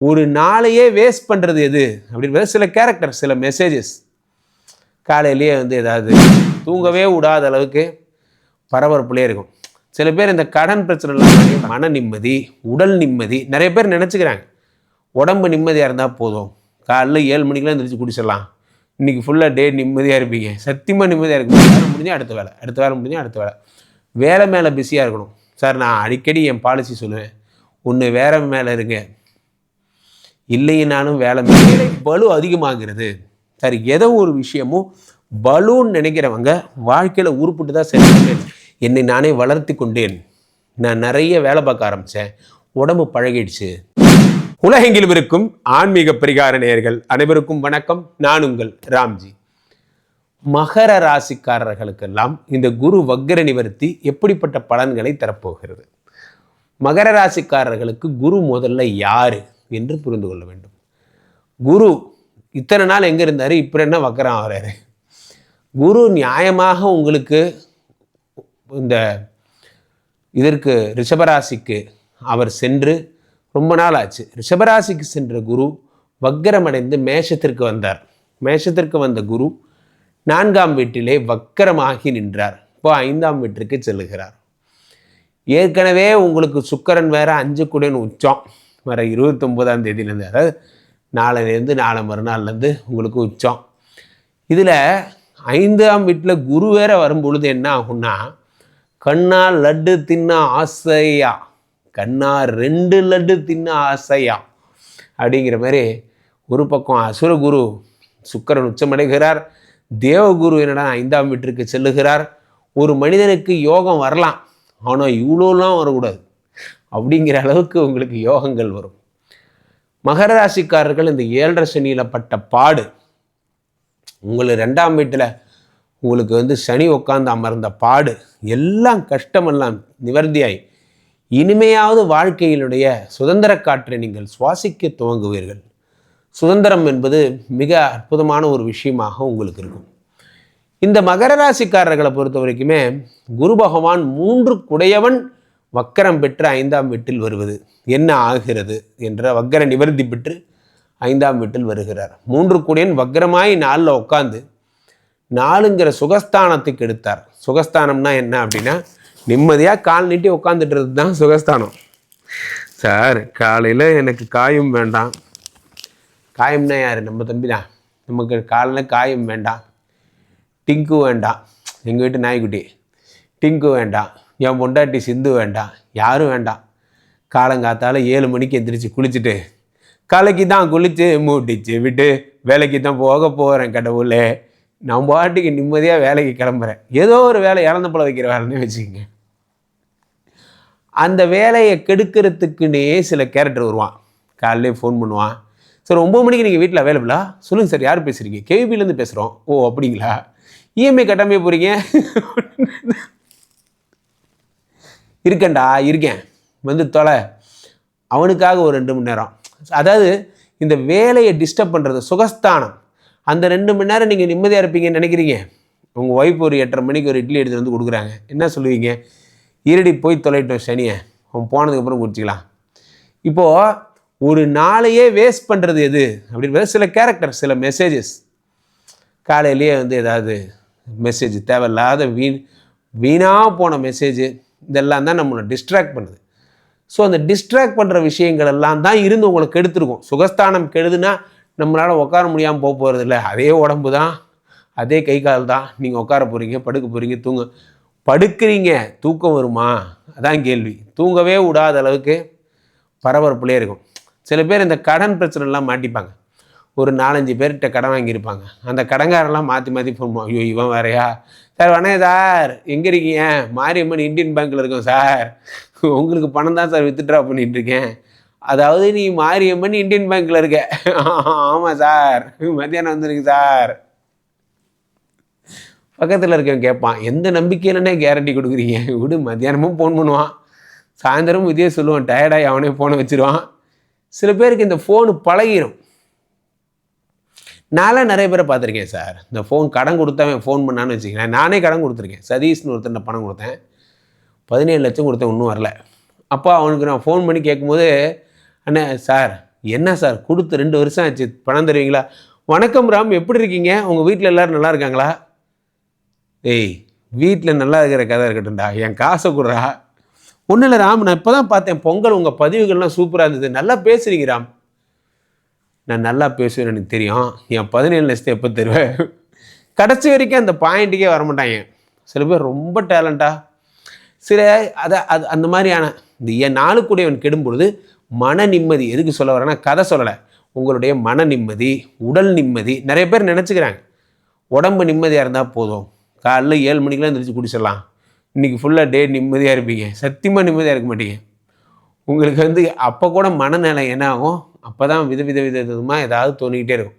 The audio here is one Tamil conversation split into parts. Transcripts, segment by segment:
ஒரு நாளையே வேஸ்ட் பண்ணுறது எது? அப்படின்னு சில கேரக்டர் சில மெசேஜஸ் காலையிலேயே வந்து ஏதாவது தூங்கவே விடாத அளவுக்கு பரபரப்புலேயே இருக்கும். சில பேர் இந்த கடன் பிரச்சனை மன நிம்மதி உடல் நிம்மதி நிறைய பேர் நினச்சிக்கிறாங்க. உடம்பு நிம்மதியாக இருந்தால் போதும். காலைல ஏழு மணிக்கெலாம் எந்திரிச்சு குடிச்சிடலாம். இன்றைக்கி ஃபுல்லாக டே நிம்மதியாக இருப்பீங்க. சத்தியமாக நிம்மதியாக இருக்கும். வேலை முடிஞ்சால் அடுத்த வேலை. அடுத்த வேலை முடிஞ்சால் அடுத்த வேலை. வேலை மேலே பிஸியாக இருக்கணும். சார் நான் அடிக்கடி என் பாலிசி சொல்லுவேன். ஒன்று வேற மேலே இருங்க. இல்லையினாலும் வேலை மேலே பலு அதிகமாகிறது. சரி ஏதோ ஒரு விஷயமும் பலூன்னு நினைக்கிறவங்க வாழ்க்கையில் உருப்பிட்டு தான் செஞ்சேன் என்னை நானே வளர்த்தி கொண்டேன். நான் நிறைய வேலை பார்க்க ஆரம்பித்தேன் உடம்பு பழகிடுச்சு. உலகெங்கிலும் இருக்கும் ஆன்மீக பரிகார நேயர்கள் அனைவருக்கும் வணக்கம். நான் உங்கள் ராம்ஜி. மகர ராசிக்காரர்களுக்கெல்லாம் இந்த குரு வக்ர நிவர்த்தி எப்படிப்பட்ட பலன்களை தரப்போகிறது? மகர ராசிக்காரர்களுக்கு குரு முதல்ல யாரு? என்று புரிந்து கொள்ள வேண்டும். குரு இத்தனை நாள் எங்கே இருந்தார்? இப்போ என்ன வக்கரம் ஆகிறாரு? குரு நியாயமாக உங்களுக்கு இந்த இதற்கு ரிஷபராசிக்கு அவர் சென்று ரொம்ப நாள் ஆச்சு. ரிஷபராசிக்கு சென்ற குரு வக்கரமடைந்து மேஷத்திற்கு வந்தார். மேஷத்திற்கு வந்த குரு நான்காம் வீட்டிலே வக்கரமாகி நின்றார். இப்போ ஐந்தாம் வீட்டிற்கு செல்லுகிறார். ஏற்கனவே உங்களுக்கு சுக்கரன் வேற அஞ்சு குடன் உச்சம். வர இருபத்தொம்போதாம் தேதியிலேருந்து அதாவது நாளையிலேருந்து நாளை மறுநாள்லேருந்து உங்களுக்கு உச்சம். இதில் ஐந்தாம் வீட்டில் குரு வேற வரும்பொழுது என்ன ஆகும்னா கண்ணா லட்டு தின்ன ஆசையா? கண்ணா ரெண்டு லட்டு தின்ன ஆசையா? அப்படிங்கிற மாதிரி ஒரு பக்கம் அசுரகுரு சுக்கரன் உச்சமடைகிறார் தேவகுரு என்னடா ஐந்தாம் வீட்டிற்கு செல்லுகிறார். ஒரு மனிதனுக்கு யோகம் வரலாம். ஆனால் இவ்வளோலாம் வரக்கூடாது. அப்படிங்கிற அளவுக்கு உங்களுக்கு யோகங்கள் வரும். மகர ராசிக்காரர்கள் இந்த ஏழரை சனியில் பட்ட பாடு உங்களுக்கு ரெண்டாம் வீட்டில் உங்களுக்கு வந்து சனி உட்காந்து அமர்ந்த பாடு எல்லாம் கஷ்டமெல்லாம் நிவர்த்தியாய் இனிமையாவது வாழ்க்கையினுடைய சுதந்திர காற்றை நீங்கள் சுவாசிக்க துவங்குவீர்கள். சுதந்திரம் என்பது மிக அற்புதமான ஒரு விஷயமாக உங்களுக்கு இருக்கும். இந்த மகர ராசிக்காரர்களை பொறுத்த வரைக்குமே குரு பகவான் மூன்று குடையவன் வக்கரம் பெற்று ஐந்தாம் வீட்டில் வருவது. என்ன ஆகிறது? என்ற வக்கர நிவர்த்தி பெற்று ஐந்தாம் வீட்டில் வருகிறார். மூன்று கூடியன் வக்கரமாய் நாளில் உட்காந்து நாலுங்கிற சுகஸ்தானத்துக்கு எடுத்தார். சுகஸ்தானம்னா என்ன அப்படின்னா நிம்மதியாக கால் நீட்டி உட்காந்துட்டுறது தான் சுகஸ்தானம். சார் காலையில் எனக்கு காயும் வேண்டாம். காயம்னா யார்? நம்ம தம்பி தான் நமக்கு காலையில் காயம் வேண்டாம். டிங்கு வேண்டாம். எங்கள் வீட்டு நாய்க்குட்டி. டிங்கு வேண்டாம். என் பொண்டாட்டி சிந்து வேண்டாம் யாரும் வேண்டாம். காலங்காத்தால் ஏழு மணிக்கு எந்திரிச்சு குளிச்சுட்டு கலைக்கு தான் குளித்து மூட்டிச்சு விட்டு வேலைக்கு தான் போக போகிறேன் கடவுளே. நான் பாட்டுக்கு நிம்மதியாக வேலைக்கு கிளம்புறேன். ஏதோ ஒரு வேலை இறந்த பழம் வைக்கிற வேலைன்னு வச்சுக்கோங்க. அந்த வேலையை கெடுக்கிறதுக்குன்னே சில கேரக்டர் வருவான். காலையிலே ஃபோன் பண்ணுவான். சார் ஒம்பது மணிக்கு நீங்கள் வீட்டில் அவைலபிளா சொல்லுங்கள் சார் யார் பேசுகிறீங்க கேவிபிலேருந்து பேசுகிறோம் ஓ அப்படிங்களா? இஎம்ஐ கட்டாமே போகிறீங்க இருக்கேன்டா இருக்கேன். வந்து தொலை. அவனுக்காக ஒரு ரெண்டு மணி நேரம். அதாவது இந்த வேலையை டிஸ்டர்ப் பண்ணுறது சுகஸ்தானம். அந்த ரெண்டு மணி நேரம் நீங்கள் நிம்மதியாக இருப்பீங்கன்னு நினைக்கிறீங்க. உங்கள் ஒய்ஃப் ஒரு எட்டரை மணிக்கு ஒரு இட்லி எடுத்துகிட்டு வந்து கொடுக்குறாங்க. என்ன சொல்லுவீங்க? இருடி போய் தொலைட்டோம் சனியை. அவன் போனதுக்கப்புறம் குடிச்சிக்கலாம். இப்போது ஒரு நாளையே வேஸ்ட் பண்ணுறது எது? அப்படின்னு சில கேரக்டர் சில மெசேஜஸ் காலையிலேயே வந்து ஏதாவது மெசேஜ் தேவையில்லாத வீண் வீணாக போன மெசேஜு இதெல்லாம் தான் நம்மளை டிஸ்ட்ராக்ட் பண்ணுது. ஸோ அந்த டிஸ்ட்ராக்ட் பண்ணுற விஷயங்கள் எல்லாம் தான் இருந்து உங்களுக்கு கெடுத்துருக்கும். சுகஸ்தானம் கெடுதுன்னா நம்மளால் உட்கார முடியாமல் போக போகிறது இல்லை. அதே உடம்பு தான் அதே கை கால் தான். நீங்கள் உட்கார போகிறீங்க படுக்க போகிறீங்க தூங்க. படுக்கிறீங்க தூக்கம் வருமா? அதான் கேள்வி. தூங்கவே விடாத அளவுக்கு பரபரப்புலேயே இருக்கும். சில பேர் இந்த கடன் பிரச்சனைலாம் மாட்டிப்பாங்க. ஒரு நாலஞ்சு பேர்கிட்ட கடன் வாங்கியிருப்பாங்க. அந்த கடங்காரெல்லாம் மாற்றி மாற்றி போடுவோம் ஐயோ இவன் வேறையா? சார் வணக்கம் சார். எங்கே இருக்கீங்க? மாரியம்மன் இந்தியன் பேங்க்கில் இருக்கோம் சார். உங்களுக்கு பணம் தான் சார் வித்ட்ரா பண்ணிகிட்ருக்கேன் இருக்கேன் அதாவது நீ மாரியம்மன் இந்தியன் பேங்க்கில் இருக்க. ஆமாம் சார். மத்தியானம் வந்துருங்க சார். பக்கத்தில் இருக்கவன் கேட்பான் எந்த நம்பிக்கையிலனே கேரண்டி கொடுக்குறீங்க? விடு மத்தியானமும் ஃபோன் பண்ணுவான். சாயந்தரம் இதே சொல்லுவான் டயர்டாகி அவனே ஃபோனை வச்சுருவான். சில பேருக்கு இந்த ஃபோனு பழகிடும் நான்லாம் நிறைய பேரை பார்த்துருக்கேன் சார். இந்த ஃபோன் கடன் கொடுத்தவன் ஃபோன் பண்ணான்னு வச்சுக்கிறேன் நானே கடன் கொடுத்துருக்கேன். சதீஷ்னு ஒருத்தன் பணம் கொடுத்தேன். பதினேழு லட்சம் கொடுத்தேன் இன்னும் வரல. அப்போ அவனுக்கு நான் ஃபோன் பண்ணி கேட்கும்போது அண்ணே சார் என்ன சார்? கொடுத்து ரெண்டு வருஷம் ஆச்சு. பணம் தருவீங்களா? வணக்கம் ராம் எப்படி இருக்கீங்க? உங்கள் வீட்டில் எல்லோரும் நல்லா இருக்காங்களா? ஏய் வீட்டில் நல்லா இருக்கிற கதை இருக்கட்டும்டா. என் காசை கொடுறா. ஒன்றும் இல்லை ராம் நான் இப்போ தான் பார்த்தேன். பொங்கல் உங்கள் பதிவுகள்லாம் சூப்பராக இருந்தது. நல்லா பேசுகிறீங்க ராம். நான் நல்லா பேசுவேன் எனக்கு தெரியும். என் பதினேழு லட்சத்தை எப்போ தருவேன்? கடைசி வரைக்கும் அந்த பாயிண்ட்டுக்கே வரமாட்டாங்க. சில பேர் ரொம்ப டேலண்ட்டாக சில அதை அது அந்த மாதிரியான இந்த என் நாளுக்குடையவன் கெடும் பொழுது மன நிம்மதி எதுக்கு சொல்ல வரேன்னா கதை சொல்லலை. உங்களுடைய மன நிம்மதி உடல் நிம்மதி நிறைய பேர் நினச்சிக்கிறாங்க. உடம்பு நிம்மதியாக இருந்தால் போதும். காலைல ஏழு மணிக்கெலாம் எந்திரிச்சு குடிச்சிடலாம். இன்றைக்கி ஃபுல்லாக டே நிம்மதியாக இருப்பீங்க. சத்தியமாக நிம்மதியாக இருக்க மாட்டீங்க. உங்களுக்கு வந்து அப்போ கூட மனநிலை என்ன ஆகும்? அப்போ தான் வித வித வித விதமாக ஏதாவது தோணிக்கிட்டே இருக்கும்.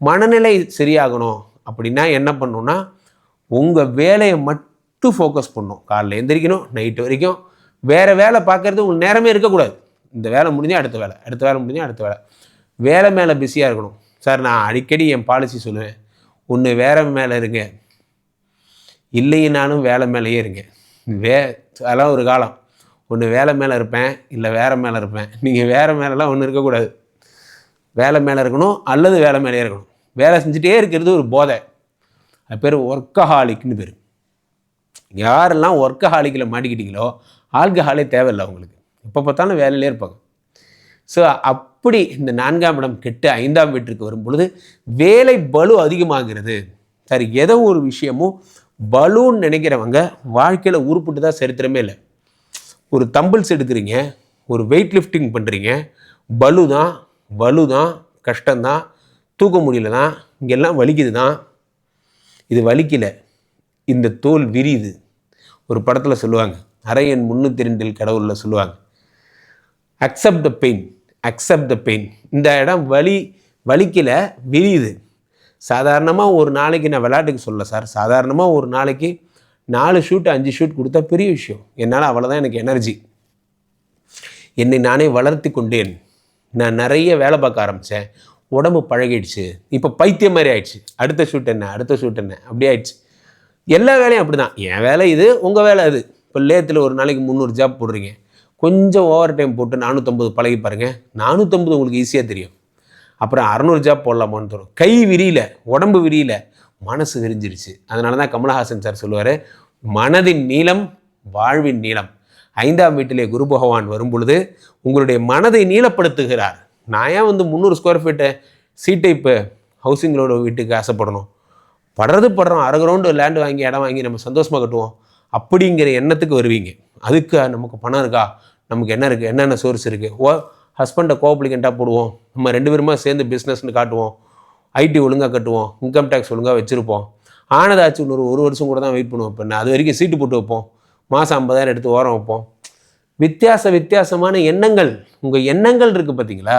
மனநிலை சரியாகணும் அப்படின்னா என்ன பண்ணணும்னா உங்கள் வேலையை மட்டும் ஃபோக்கஸ் பண்ணணும் காலைல எந்திரிக்கணும் நைட்டு வரைக்கும். வேறு வேலை பார்க்குறது உங்களுக்கு நேரமே இருக்கக்கூடாது. இந்த வேலை முடிஞ்சால் அடுத்த வேலை அடுத்த வேலை முடிஞ்சால் அடுத்த வேலை. வேலை மேலே பிஸியாக இருக்கணும். சார் நான் அடிக்கடி என் பாலிசி சொல்லுவேன். ஒன்று வேலை மேலே இருங்க. இல்லைனாலும் வேலை மேலேயே இருங்க வே அதெல்லாம் ஒரு காலம். ஒன்று வேலை மேலே இருப்பேன் இல்லை வேறு மேலே இருப்பேன். நீங்கள் வேறு மேலெலாம் ஒன்றும் இருக்கக்கூடாது. வேலை மேலே இருக்கணும் அல்லது வேலை மேலேயே இருக்கணும். வேலை செஞ்சுட்டே இருக்கிறது ஒரு போதை. அது பேர் ஒர்க்கஹாலிக்னு பேர். யாரெல்லாம் ஒர்க்கஹாலிக்கில் மாட்டிக்கிட்டீங்களோ ஆல்கஹாலே தேவையில்லை அவங்களுக்கு. எப்போ பார்த்தாலும் வேலையிலே இருப்பாங்க. ஸோ அப்படி இந்த நான்காம் இடம் கெட்டு ஐந்தாம் வீட்டிற்கு வரும் பொழுது வேலை பலு அதிகமாகிறது. சரி ஏதோ ஒரு விஷயமும் பலுன்னு நினைக்கிறவங்க வாழ்க்கையில் உருப்பிட்டு தான் சரித்திரமே இல்லை. ஒரு தம்பிள்ஸ் எடுக்கிறீங்க ஒரு வெயிட் லிஃப்டிங் பண்ணுறீங்க பலு தான் வலு தான் கஷ்டம்தான் தூக்க முடியல தான் இங்கெல்லாம் வலிக்குது தான் இது வலிக்கலை. இந்த தோல் விரியுது. ஒரு படத்தில் சொல்லுவாங்க அரையன் முந்நூற்றி ரெண்டில் கடவுளில் சொல்லுவாங்க accept the pain accept the pain இந்த இடம் வலி வலிக்கல விரியுது. சாதாரணமாக ஒரு நாளைக்கு நான் விளையாட்டுக்கு சொல்ல சார். சாதாரணமாக ஒரு நாளைக்கு நாலு ஷூட் அஞ்சு ஷூட் கொடுத்தா பெரிய விஷயம். என்னால் அவ்வளோதான் எனக்கு எனர்ஜி என்னை நானே வளர்த்தி கொண்டேன். நான் நிறைய வேலை பார்க்க ஆரம்பித்தேன் உடம்பு பழகிடுச்சு. இப்போ பைத்தியம் மாதிரி ஆயிடுச்சு. அடுத்த ஷூட் என்ன? அடுத்த ஷூட் என்ன? அப்படி ஆயிடுச்சு. எல்லா வேலையும் அப்படி தான் என் வேலை இது உங்கள் வேலை அது. இப்போ லேத்தில் ஒரு நாளைக்கு முந்நூறு ஜாப் போடுறீங்க. கொஞ்சம் ஓவர் டைம் போட்டு நானூற்றம்பது பழகி பாருங்கள் நானூற்றம்பது உங்களுக்கு ஈஸியாக தெரியும். அப்புறம் அறநூறு ஜாப் போடலாமான்னு தரும் கை விரியல உடம்பு விரியல. மனசு விரிஞ்சிருச்சு. அதனால தான் கமலஹாசன் சார் சொல்லுவார் மனதின் நீளம் வாழ்வின் நீளம். ஐந்தாம் வீட்டிலே குரு பகவான் வரும் பொழுது உங்களுடைய மனதை நீளப்படுத்துகிறார். நான் ஏன் வந்து முந்நூறு ஸ்கொயர் ஃபீட்டு சீட்டை இப்போ ஹவுசிங் லோடு வீட்டுக்கு ஆசைப்படணும்? படுறது படுறோம் அரை கிரவுண்டு லேண்டு வாங்கி இடம் வாங்கி நம்ம சந்தோஷமாக கட்டுவோம். அப்படிங்கிற எண்ணத்துக்கு வருவீங்க. அதுக்கு நமக்கு பணம் இருக்கா? நமக்கு என்ன இருக்குது என்னென்ன சோர்ஸ் இருக்குது ஓ ஹஸ்பண்டை கோப்ளிகண்ட்டாக போடுவோம். நம்ம ரெண்டு பேருமா சேர்ந்து பிஸ்னஸ்னு காட்டுவோம். ஐடி ஒழுங்காக கட்டுவோம் இன்கம் டேக்ஸ் ஒழுங்காக வச்சுருப்போம். ஆனதாச்சு இன்னொரு ஒரு வருஷம் கூட தான் வெயிட் பண்ணுவோம். இப்போ அது வரைக்கும் சீட்டு போட்டு வைப்போம். மாதம் ஐம்பதாயிரம் எடுத்து ஓரம் வைப்போம். வித்தியாச வித்தியாசமான எண்ணங்கள் உங்கள் எண்ணங்கள் இருக்குது பார்த்தீங்களா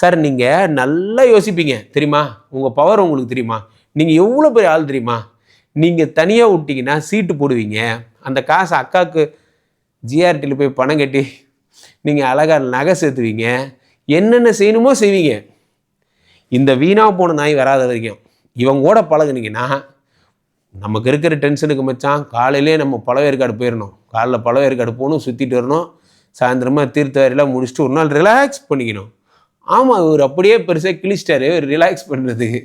சார் நீங்கள் நல்லா யோசிப்பீங்க. தெரியுமா? உங்கள் பவர் உங்களுக்கு தெரியுமா? நீங்கள் எவ்வளோ பெரிய ஆள் தெரியுமா? நீங்கள் தனியாக விட்டிங்கன்னா சீட்டு போடுவீங்க. அந்த காசு அக்காவுக்கு ஜிஆர்டியில் போய் பணம் கட்டி நீங்கள் அழகாக நகை சேர்த்துவீங்க. என்னென்ன செய்யணுமோ செய்வீங்க. இந்த வீணாக போன நாய் வராத வரைக்கும் இவங்க கூட பழகுனீங்கன்னா நமக்கு இருக்கிற டென்ஷனுக்கு மச்சான் காலையிலே நம்ம பழவேற்காடு போயிடணும் காலைல பழவேற்காடு போகணும் சுற்றிட்டு வரணும். சாயந்தரமாக தீர்த்த வரையெல்லாம் முடிச்சுட்டு ஒரு நாள் ரிலாக்ஸ் பண்ணிக்கணும். ஆமாம் இவர் அப்படியே பெருசாக கிழிச்சிட்டாரு ரிலாக்ஸ் பண்ணுறதுக்கு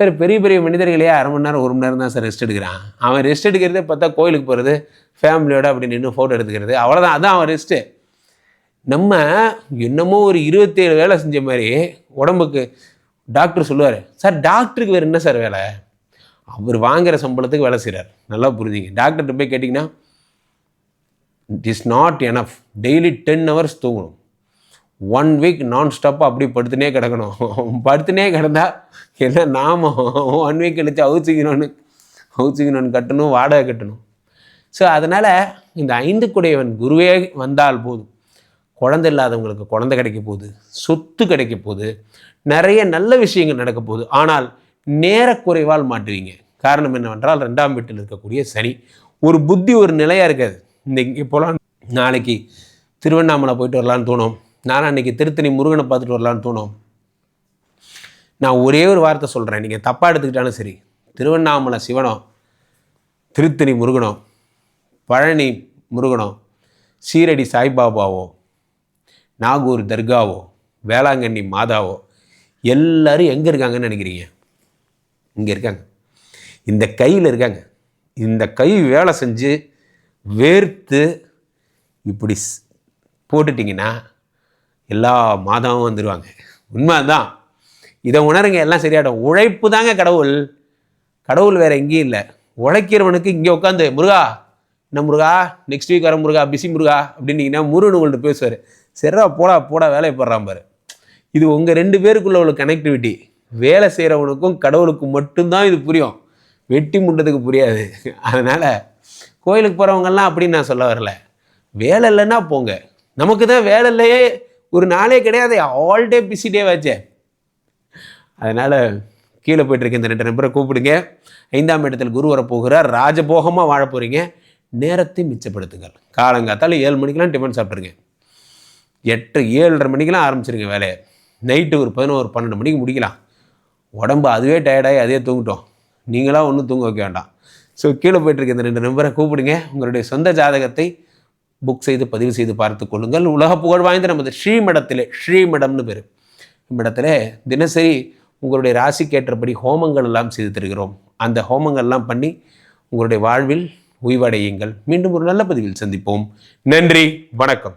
சார் பெரிய பெரிய மனிதர்களே அரை மணி நேரம் ஒரு மணி நேரம் தான் சார் ரெஸ்ட் எடுக்கிறான். அவன் ரெஸ்ட் எடுக்கிறதே பார்த்தா கோயிலுக்கு போகிறது ஃபேமிலியோட அப்படி நின்று ஃபோட்டோ எடுத்துக்கிறது. அவ்வளோதான் அதான் அவன் ரெஸ்ட்டு நம்ம என்னமோ ஒரு இருபத்தேழு வேலை செஞ்ச மாதிரி உடம்புக்கு டாக்டர் சொல்லுவார். சார் டாக்டருக்கு வேறு என்ன சார் வேலை? அவர் வாங்குகிற சம்பளத்துக்கு வேலை செய்கிறார் நல்லா புரிஞ்சுங்க. டாக்டர்கிட்ட போய் கேட்டிங்கன்னா it is not enough daily ten hours தூங்கணும். ஒன் வீக் நான் ஸ்டாப்பாக அப்படி படுத்துனே கிடக்கணும். படுத்துனே கிடந்தா என்ன நாம? ஒன் வீக் கழிச்சு அவுச்சிக்கணும்னு அவுச்சிக்கணும்னு கட்டணும் வாடகை கட்டணும். ஸோ அதனால் இந்த ஐந்து குடையவன் குருவே வந்தால் போதும். குழந்தை இல்லாதவங்களுக்கு குழந்தை கிடைக்க போகுது சொத்து கிடைக்க போகுது நிறைய நல்ல விஷயங்கள் நடக்க போகுது. ஆனால் நேரக்குறைவால் மாட்டுவீங்க. காரணம் என்னவென்றால் ரெண்டாம் வீட்டில் இருக்கக்கூடிய சனி ஒரு புத்தி ஒரு நிலையாக இருக்காது. இந்த இங்கே போகலாம் நாளைக்கு திருவண்ணாமலை போயிட்டு வரலான்னு தோணும். நானும் அன்றைக்கி திருத்தணி முருகனை பார்த்துட்டு வரலான்னு தோணும். நான் ஒரே ஒரு வார்த்தை சொல்கிறேன் நீங்கள் தப்பாக எடுத்துக்கிட்டாலும் சரி. திருவண்ணாமலை சிவனோ திருத்தணி முருகனோ பழனி முருகனோ சீரடி சாய்பாபாவோ நாகூர் தர்காவோ வேளாங்கண்ணி மாதாவோ எல்லாரும் எங்கே இருக்காங்கன்னு நினைக்கிறீங்க? இங்கே இருக்காங்க. இந்த கையில் இருக்காங்க. இந்த கை வேலை செஞ்சு வேர்த்து இப்படி ஸ்- போட்டுட்டிங்கன்னா எல்லா மாதமும் வந்துடுவாங்க உண்மை தான் இதை உணருங்க எல்லாம் சரியாயிடும். உழைப்பு தாங்க கடவுள். கடவுள் வேறு எங்கேயும் இல்லை. உழைக்கிறவனுக்கு இங்கே உட்காந்து முருகா என்ன முருகா? நெக்ஸ்ட் வீக் வர முருகா பிஸி முருகா? அப்படின்னீங்கன்னா முருகன் உங்கள்கிட்ட பேசுவார். சரிடா போடா போடா வேலையை போடுறான் பாரு. இது உங்கள் ரெண்டு பேருக்குள்ள உள்ள கனெக்டிவிட்டி வேலை செய்கிறவனுக்கும் கடவுளுக்கும் மட்டும்தான் இது புரியும். வெட்டி முண்டதுக்கு புரியாது. அதனால் கோயிலுக்கு போகிறவங்கெல்லாம் அப்படின்னு நான் சொல்ல வரல. வேலை இல்லைன்னா போங்க. நமக்கு தான் வேலை இல்லையே ஒரு நாளே கிடையாது. ஆல் டே பிஸி டே வச்சே அதனால் கீழே போயிட்டுருக்க இந்த ரெண்டு நம்பரை கூப்பிடுங்க. ஐந்தாம் இடத்தில் குரு வரப்போகிறார். ராஜபோகமாக வாழ போகிறீங்க நேரத்தை மிச்சப்படுத்துங்கள். காலங்காத்தால ஏழு மணிக்கெலாம் டிஃபன் சாப்பிட்ருங்க எட்டு ஏழரை மணிக்கெலாம் ஆரம்பிச்சிருங்க வேலையை. நைட்டு ஒரு பதினோரு பன்னெண்டு மணிக்கு முடிக்கலாம். உடம்பு அதுவே டயர்டாகி அதே தூங்கிட்டோம். நீங்களாம் ஒன்றும் தூங்க வைக்க வேண்டாம். ஸோ கீழே போயிட்டு இருக்க இந்த ரெண்டு நம்பரை கூப்பிடுங்க. உங்களுடைய சொந்த ஜாதகத்தை புக் செய்து பதிவு செய்து பார்த்து கொள்ளுங்கள். உலக புகழ் வாய்ந்த நமது ஸ்ரீமடத்திலே ஸ்ரீமடம்னு பேர். இம்மிடத்தில் தினசரி உங்களுடைய ராசிக்கேற்றபடி ஹோமங்கள் எல்லாம் செய்து தருகிறோம். அந்த ஹோமங்கள்லாம் பண்ணி உங்களுடைய வாழ்வில் உய்வடையுங்கள். மீண்டும் ஒரு நல்ல பதிவில் சந்திப்போம். நன்றி வணக்கம்.